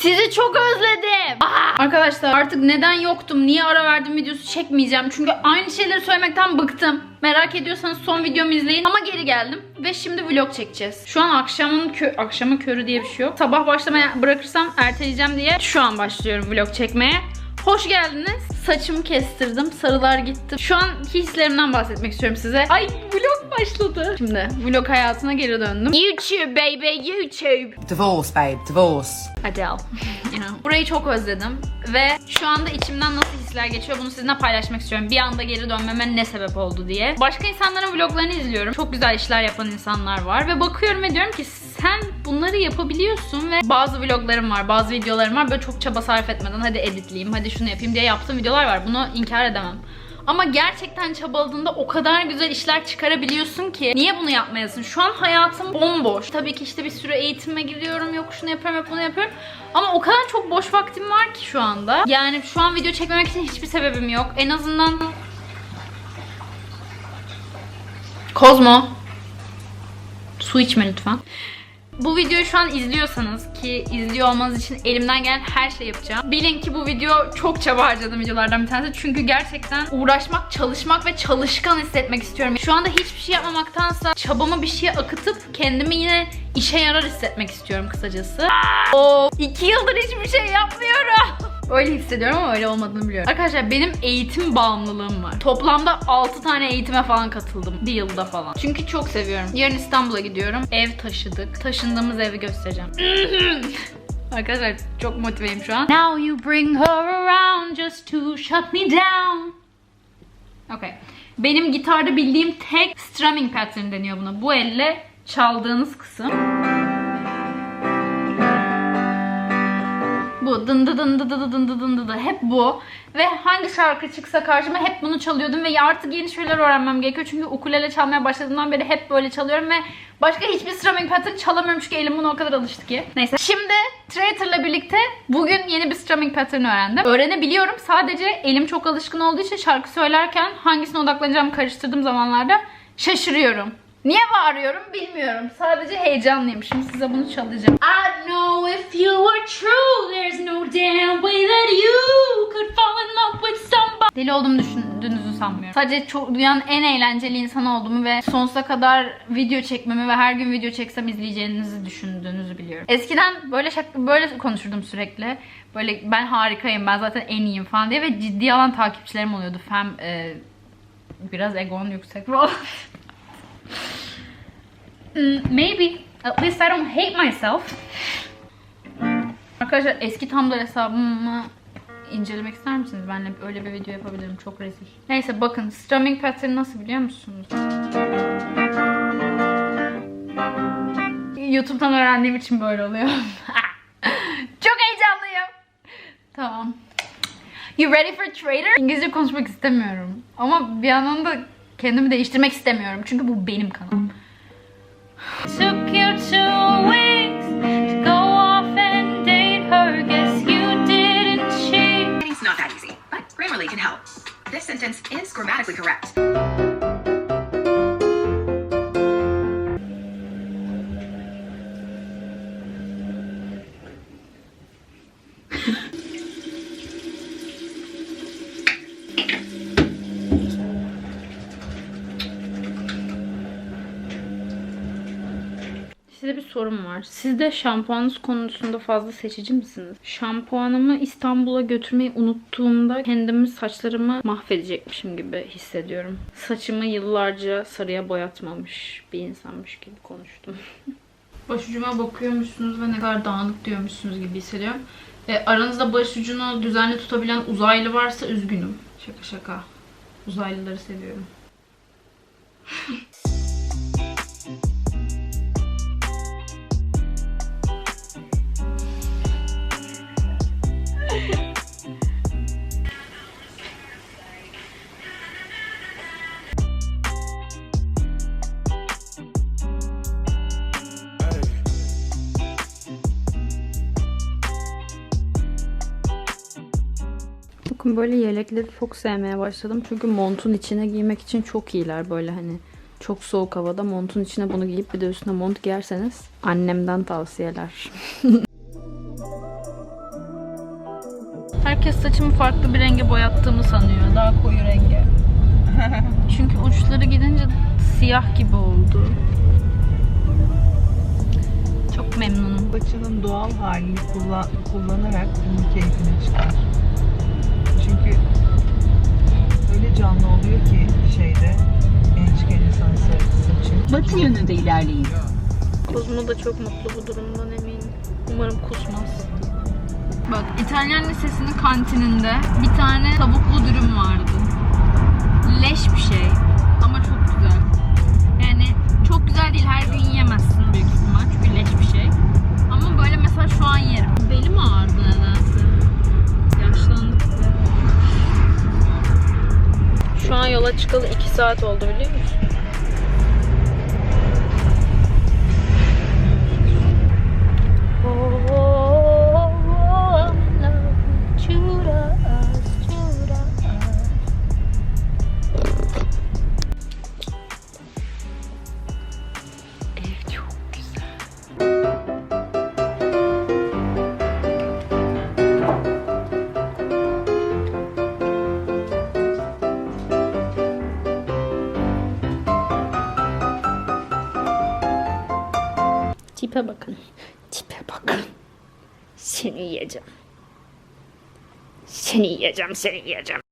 Sizi çok özledim. Aa! Arkadaşlar artık neden yoktum, niye ara verdim videosu çekmeyeceğim. Çünkü aynı şeyleri söylemekten bıktım. Merak ediyorsanız son videomu izleyin. Ama geri geldim ve şimdi vlog çekeceğiz. Şu an akşamın kö akşamın körü diye bir şey yok. Sabah başlamaya bırakırsam erteleyeceğim diye şu an başlıyorum vlog çekmeye. Hoş geldiniz. Saçımı kestirdim. Sarılar gitti. Şu an hislerimden bahsetmek istiyorum size. Ay vlog başladı. Şimdi vlog hayatına geri döndüm. YouTube baby YouTube. Divorce, babe, divorce. Adele. You know. Burayı çok özledim ve şu anda içimden nasıl hisler geçiyor bunu sizinle paylaşmak istiyorum. Bir anda geri dönmeme ne sebep oldu diye. Başka insanların vloglarını izliyorum. Çok güzel işler yapan insanlar var ve bakıyorum ve diyorum ki sen bunları yapabiliyorsun ve bazı vloglarım var, bazı videolarım var böyle çok çaba sarf etmeden hadi editleyeyim, hadi şunu yapayım diye yaptığım videolar var. Bunu inkar edemem. Ama gerçekten çabaladığında o kadar güzel işler çıkarabiliyorsun ki niye bunu yapmayasın? Şu an hayatım bomboş. Tabii ki işte bir sürü eğitime gidiyorum, yok şunu yapıyorum, hep bunu yapıyorum. Ama o kadar çok boş vaktim var ki şu anda. Yani şu an video çekmemek için hiçbir sebebim yok. En azından Kozmo Su içme lütfen. Bu videoyu şu an izliyorsanız ki izliyor olmanız için elimden gelen her şeyi yapacağım. Bilin ki bu video çok çaba harcadığım videolardan bir tanesi. Çünkü gerçekten uğraşmak, çalışmak ve çalışkan hissetmek istiyorum. Şu anda hiçbir şey yapmamaktansa çabamı bir şeye akıtıp kendimi yine işe yarar hissetmek istiyorum kısacası. O iki yıldır hiçbir şey yapmıyorum. Öyle hissediyorum ama öyle olmadığını biliyorum. Arkadaşlar benim eğitim bağımlılığım var. Toplamda 6 tane eğitime falan katıldım. Bir yılda falan. Çünkü çok seviyorum. Yarın İstanbul'a gidiyorum. Ev taşıdık. Taşındığımız evi göstereceğim. Arkadaşlar çok motiveyim şu an. Now you bring her around just to shut me down. Okay. Benim gitarda bildiğim tek strumming pattern deniyor buna. Bu elle çaldığınız kısım. Bu dın dı dın dı dı dı dın dı dın dı dı. hep bu. Ve hangi şarkı çıksa karşıma hep bunu çalıyordum ve artık yeni şeyler öğrenmem gerekiyor. Çünkü ukulele çalmaya başladığımdan beri hep böyle çalıyorum ve başka hiçbir strumming pattern çalamıyorum çünkü elim buna o kadar alıştı ki. Neyse. Şimdi Traitor'la birlikte bugün yeni bir strumming pattern öğrendim. Öğrenebiliyorum. Sadece elim çok alışkın olduğu için şarkı söylerken hangisine odaklanacağımı karıştırdığım zamanlarda şaşırıyorum. Niye bağırıyorum bilmiyorum. Sadece heyecanlıyım. Şimdi size bunu çalacağım. I know if you were true, there's no damn way that you could fall in love with somebody. Deli olduğumu düşündüğünüzü sanmıyorum. Sadece çok dünyanın en eğlenceli insanı olduğumu ve sonsuza kadar video çekmemi ve her gün video çeksem izleyeceğinizi düşündüğünüzü biliyorum. Eskiden böyle şak- böyle konuşurdum sürekli. Böyle ben harikayım, ben zaten en iyiyim falan diye ve ciddi alan takipçilerim oluyordu. Fem e, biraz egon yüksek falan. Mm, Maybe. At least I don't hate myself. Arkadaşlar eski Tumblr hesabımı incelemek ister misiniz? Benle öyle bir video yapabilirim. Çok rezil. Neyse bakın. Strumming pattern nasıl biliyor musunuz? YouTube'dan öğrendiğim için böyle oluyor. Çok heyecanlıyım. Tamam. You ready for trader? İngilizce konuşmak istemiyorum. Ama bir yandan da kendimi değiştirmek istemiyorum. Çünkü bu benim kanalım. Took you two weeks to go off and date her. Guess you didn't cheat. It's not that easy, but Grammarly can help. This sentence is grammatically correct. Sorum var. Siz de şampuanınız konusunda fazla seçici misiniz? Şampuanımı İstanbul'a götürmeyi unuttuğumda kendimi saçlarımı mahvedecekmişim gibi hissediyorum. Saçımı yıllarca sarıya boyatmamış bir insanmış gibi konuştum. Başucuma bakıyormuşsunuz ve ne kadar dağınık diyormuşsunuz gibi hissediyorum. E, aranızda başucunu düzenli tutabilen uzaylı varsa üzgünüm. Şaka şaka. Uzaylıları seviyorum. böyle yelekleri çok sevmeye başladım. Çünkü montun içine giymek için çok iyiler böyle hani çok soğuk havada montun içine bunu giyip bir de üstüne mont giyerseniz annemden tavsiyeler. Herkes saçımı farklı bir renge boyattığımı sanıyor. Daha koyu renge. Çünkü uçları gidince siyah gibi oldu. Çok memnunum. Saçının doğal halini kullan, kullanarak bunun keyfini çıkar. Çünkü öyle canlı oluyor ki şeyde gençken insan saçı. Batı yönünde ilerleyin. Kozmo da çok mutlu bu durumdan eminim. Umarım kusmaz. Bak İtalyan Lisesi'nin kantininde bir tane tavuklu dürüm vardı. Leş bir şey ama çok güzel. Yani çok güzel değil her gün yiyemezsin büyük ihtimal çünkü leş bir şey. Ama böyle mesela şu an yerim. Belim ağrıdı nedense. Şu an yola çıkalı 2 saat oldu biliyor musun? Tipe bakın. Tipe bakın. Seni yiyeceğim. Seni yiyeceğim, seni yiyeceğim.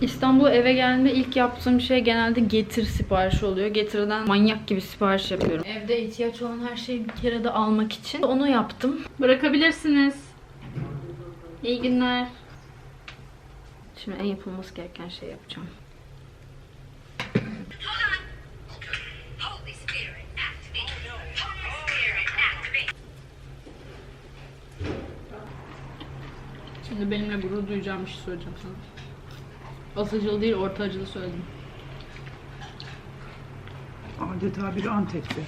İstanbul'a eve geldiğimde ilk yaptığım şey genelde getir siparişi oluyor. Getir'den manyak gibi sipariş yapıyorum. Evde ihtiyaç olan her şeyi bir kere de almak için onu yaptım. Bırakabilirsiniz. İyi günler. Şimdi en yapılması gereken şey yapacağım. Şimdi benimle gurur duyacağım bir şey söyleyeceğim sana. Az acılı değil, orta acılı söyledim. Adeta bir Antep'te.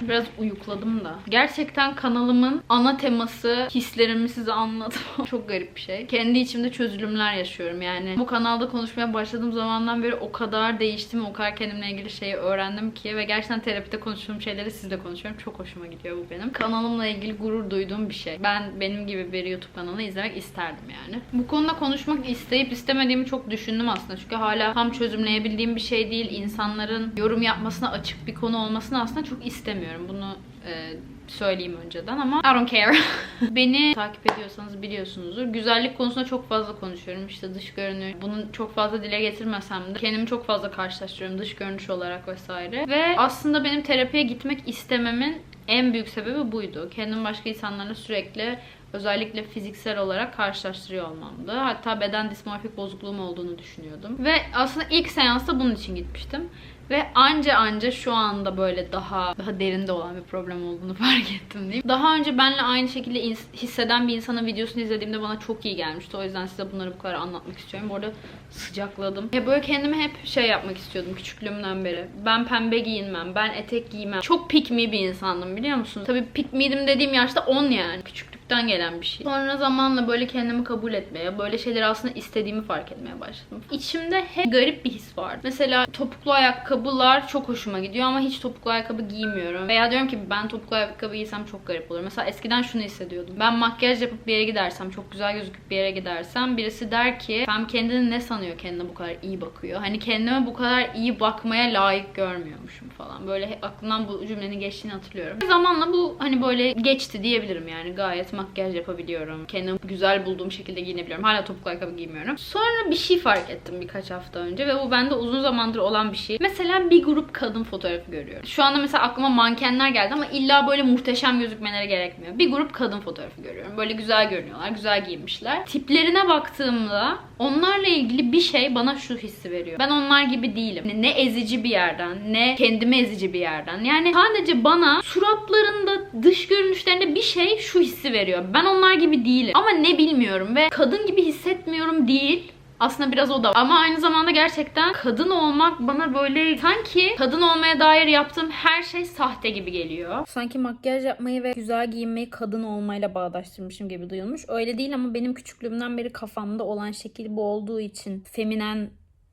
Biraz uyukladım da. Gerçekten kanalımın ana teması hislerimi size anlatmam. Çok garip bir şey. Kendi içimde çözülümler yaşıyorum yani. Bu kanalda konuşmaya başladığım zamandan beri o kadar değiştim, o kadar kendimle ilgili şeyi öğrendim ki ve gerçekten terapide konuştuğum şeyleri sizle konuşuyorum. Çok hoşuma gidiyor bu benim. Kanalımla ilgili gurur duyduğum bir şey. Ben benim gibi bir YouTube kanalı izlemek isterdim yani. Bu konuda konuşmak isteyip istemediğimi çok düşündüm aslında. Çünkü hala tam çözümleyebildiğim bir şey değil. İnsanların yorum yapmasına açık bir konu olmasını aslında çok istemiyorum. Bunu e, söyleyeyim önceden ama I don't care. Beni takip ediyorsanız biliyorsunuzdur. Güzellik konusunda çok fazla konuşuyorum. İşte dış görünüş. Bunu çok fazla dile getirmesem de kendimi çok fazla karşılaştırıyorum dış görünüş olarak vesaire. Ve aslında benim terapiye gitmek istememin en büyük sebebi buydu. Kendimi başka insanlarla sürekli özellikle fiziksel olarak karşılaştırıyor olmamdı. Hatta beden dismorfik bozukluğum olduğunu düşünüyordum. Ve aslında ilk seansta bunun için gitmiştim. Ve anca anca şu anda böyle daha daha derinde olan bir problem olduğunu fark ettim diyeyim. Daha önce benle aynı şekilde hisseden bir insanın videosunu izlediğimde bana çok iyi gelmişti. O yüzden size bunları bu kadar anlatmak istiyorum. Bu arada sıcakladım. Ya böyle kendimi hep şey yapmak istiyordum küçüklüğümden beri. Ben pembe giyinmem, ben etek giymem. Çok pick me bir insandım biliyor musun? Tabii pick me'dim dediğim yaşta 10 yani. Küçüklükten gelen bir şey. Sonra zamanla böyle kendimi kabul etmeye, böyle şeyleri aslında istediğimi fark etmeye başladım. İçimde hep garip bir his vardı. Mesela topuklu ayakkabılar çok hoşuma gidiyor ama hiç topuklu ayakkabı giymiyorum. Veya diyorum ki ben topuklu ayakkabı giysem çok garip olur. Mesela eskiden şunu hissediyordum. Ben makyaj yapıp bir yere gidersem, çok güzel gözüküp bir yere gidersem birisi der ki sen kendini ne sanıyor kendine bu kadar iyi bakıyor. Hani kendime bu kadar iyi bakmaya layık görmüyormuşum falan. Böyle aklımdan bu cümlenin geçtiğini hatırlıyorum. Zamanla bu hani böyle geçti diyebilirim yani. Gayet makyaj yapabiliyorum. Kendimi güzel bulduğum şekilde giyinebiliyorum. Hala topuklu ayakkabı giymiyorum. Sonra bir şey fark ettim birkaç hafta önce ve bu bende uzun zamandır olan bir şey. Mesela bir grup kadın fotoğrafı görüyorum. Şu anda mesela aklıma mankenler geldi ama illa böyle muhteşem gözükmeleri gerekmiyor. Bir grup kadın fotoğrafı görüyorum. Böyle güzel görünüyorlar, güzel giyinmişler. Tiplerine baktığımda onlarla ilgili bir şey bana şu hissi veriyor. Ben onlar gibi değilim. Ne ezici bir yerden, ne kendimi ezici bir yerden. Yani sadece bana suratlarında, dış görünüşlerinde bir şey şu hissi veriyor. Ben onlar gibi değilim. Ama ne bilmiyorum ve kadın gibi hissetmiyorum değil. Aslında biraz o da. Ama aynı zamanda gerçekten kadın olmak bana böyle sanki kadın olmaya dair yaptığım her şey sahte gibi geliyor. Sanki makyaj yapmayı ve güzel giyinmeyi kadın olmayla bağdaştırmışım gibi duyulmuş. Öyle değil ama benim küçüklüğümden beri kafamda olan şekil bu olduğu için feminen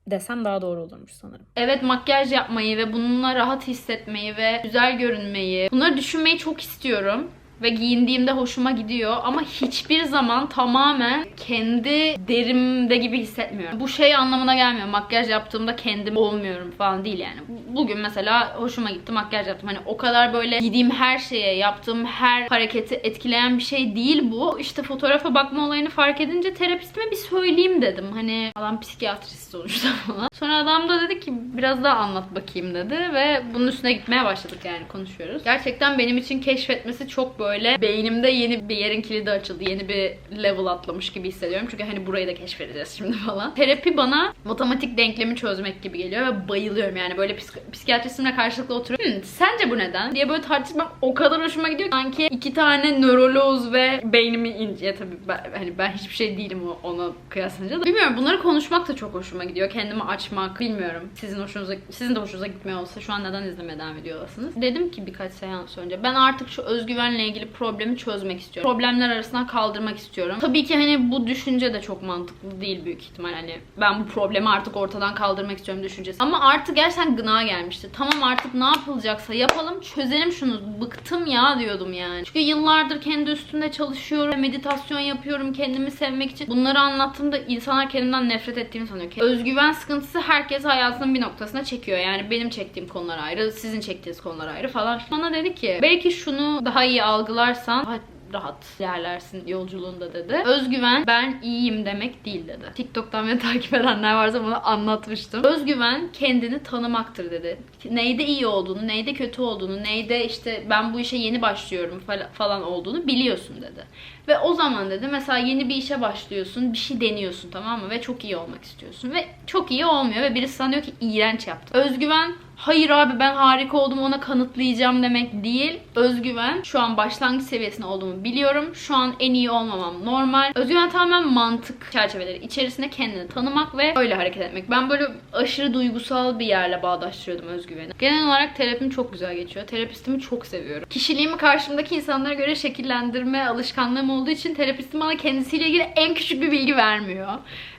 desem daha doğru olurmuş sanırım. Evet makyaj yapmayı ve bununla rahat hissetmeyi ve güzel görünmeyi bunları düşünmeyi çok istiyorum. Ve giyindiğimde hoşuma gidiyor ama hiçbir zaman tamamen kendi derimde gibi hissetmiyorum. Bu şey anlamına gelmiyor. Makyaj yaptığımda kendim olmuyorum falan değil yani. Bugün mesela hoşuma gitti makyaj yaptım. Hani o kadar böyle giydiğim her şeye, yaptığım her hareketi etkileyen bir şey değil bu. İşte fotoğrafa bakma olayını fark edince terapistime bir söyleyeyim dedim. Hani adam psikiyatrist sonuçta falan. Sonra adam da dedi ki biraz daha anlat bakayım dedi ve bunun üstüne gitmeye başladık yani konuşuyoruz. Gerçekten benim için keşfetmesi çok böyle beynimde yeni bir yerin kilidi açıldı. Yeni bir level atlamış gibi hissediyorum. Çünkü hani burayı da keşfedeceğiz şimdi falan. Terapi bana matematik denklemi çözmek gibi geliyor ve bayılıyorum yani. Böyle psik- psikiyatristimle karşılıklı oturup "Hmm, sence bu neden? diye böyle tartışmak o kadar hoşuma gidiyor ki sanki iki tane nöroloz ve beynimi ince tabii ben, hani ben hiçbir şey değilim ona kıyaslanınca da. Bilmiyorum bunları konuşmak da çok hoşuma gidiyor. Kendimi açmak bilmiyorum. Sizin hoşunuza sizin de hoşunuza gitmiyor olsa şu an neden izlemeye devam ediyorsunuz dedim ki birkaç seans önce ben artık şu özgüvenle ilgili problemi çözmek istiyorum. Problemler arasından kaldırmak istiyorum. Tabii ki hani bu düşünce de çok mantıklı değil büyük ihtimal. Hani ben bu problemi artık ortadan kaldırmak istiyorum düşüncesi. Ama artık gerçekten gına gelmişti. Tamam artık ne yapılacaksa yapalım çözelim şunu. Bıktım ya diyordum yani. Çünkü yıllardır kendi üstünde çalışıyorum. Meditasyon yapıyorum kendimi sevmek için. Bunları anlattığımda insanlar kendimden nefret ettiğimi sanıyor. Özgüven sıkıntısı herkes hayatının bir noktasına çekiyor. Yani benim çektiğim konular ayrı sizin çektiğiniz konular ayrı falan. Bana dedi ki belki şunu daha iyi algılarsan rahat ilerlersin yolculuğunda dedi. Özgüven ben iyiyim demek değil dedi. TikTok'tan beni takip edenler varsa bunu anlatmıştım. Özgüven kendini tanımaktır dedi. Neyde iyi olduğunu, neyde kötü olduğunu, neyde işte ben bu işe yeni başlıyorum fal- falan olduğunu biliyorsun dedi. Ve o zaman dedi mesela yeni bir işe başlıyorsun, bir şey deniyorsun tamam mı? Ve çok iyi olmak istiyorsun. Ve çok iyi olmuyor ve birisi sana diyor ki iğrenç yaptın. Özgüven hayır abi ben harika oldum ona kanıtlayacağım demek değil. Özgüven şu an başlangıç seviyesinde olduğumu biliyorum. Şu an en iyi olmamam normal. Özgüven tamamen mantık çerçeveleri içerisinde kendini tanımak ve öyle hareket etmek. Ben böyle aşırı duygusal bir yerle bağdaştırıyordum özgüveni. Genel olarak terapim çok güzel geçiyor. Terapistimi çok seviyorum. Kişiliğimi karşımdaki insanlara göre şekillendirme alışkanlığım olduğu için terapistim bana kendisiyle ilgili en küçük bir bilgi vermiyor.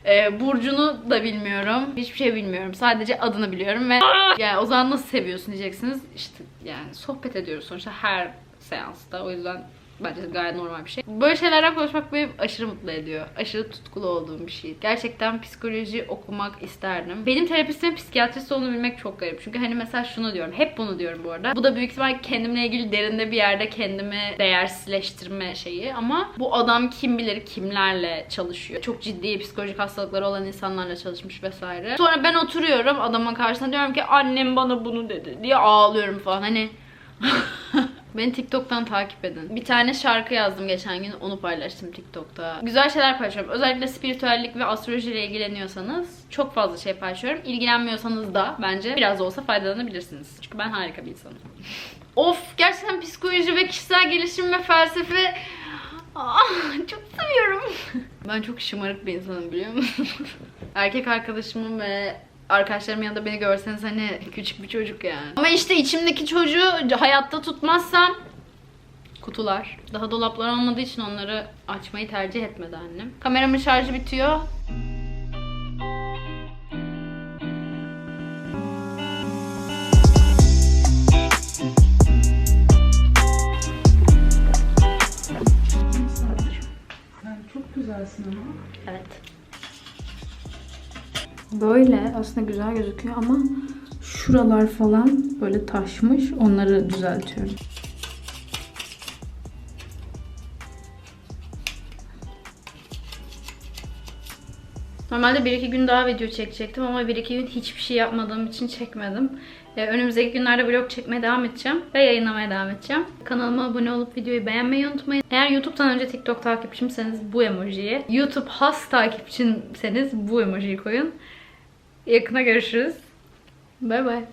Ee, burcunu da bilmiyorum. Hiçbir şey bilmiyorum. Sadece adını biliyorum ve yani o zaman nasıl seviyorsun diyeceksiniz. İşte yani sohbet ediyoruz sonuçta her seansta. O yüzden bence gayet normal bir şey. Böyle şeylerden konuşmak beni aşırı mutlu ediyor. Aşırı tutkulu olduğum bir şey. Gerçekten psikoloji okumak isterdim. Benim terapistimin psikiyatrist olduğunu bilmek çok garip. Çünkü hani mesela şunu diyorum. Hep bunu diyorum bu arada. Bu da büyük ihtimal kendimle ilgili derinde bir yerde kendimi değersizleştirme şeyi. Ama bu adam kim bilir kimlerle çalışıyor. Çok ciddi psikolojik hastalıkları olan insanlarla çalışmış vesaire. Sonra ben oturuyorum adamın karşısına diyorum ki annem bana bunu dedi diye ağlıyorum falan. Hani Beni TikTok'tan takip edin. Bir tane şarkı yazdım geçen gün. Onu paylaştım TikTok'ta. Güzel şeyler paylaşıyorum. Özellikle spiritüellik ve astrolojiyle ilgileniyorsanız çok fazla şey paylaşıyorum. İlgilenmiyorsanız da bence biraz da olsa faydalanabilirsiniz. Çünkü ben harika bir insanım. of gerçekten psikoloji ve kişisel gelişim ve felsefe Ah, çok seviyorum. Ben çok şımarık bir insanım biliyor musun? Erkek arkadaşımın ve arkadaşlarımın yanında beni görseniz hani küçük bir çocuk yani. Ama işte içimdeki çocuğu hayatta tutmazsam kutular. Daha dolaplar olmadığı için onları açmayı tercih etmedi annem. Kameramın şarjı bitiyor. Çok güzelsin ama. Evet. Böyle aslında güzel gözüküyor ama şuralar falan böyle taşmış. Onları düzeltiyorum. Normalde 1-2 gün daha video çekecektim ama 1-2 gün hiçbir şey yapmadığım için çekmedim. Ee, önümüzdeki günlerde vlog çekmeye devam edeceğim ve yayınlamaya devam edeceğim. Kanalıma abone olup videoyu beğenmeyi unutmayın. Eğer YouTube'dan önce TikTok takipçimseniz bu emojiyi, YouTube has takipçimseniz bu emojiyi koyun. Yakına görüşürüz. Bay bay.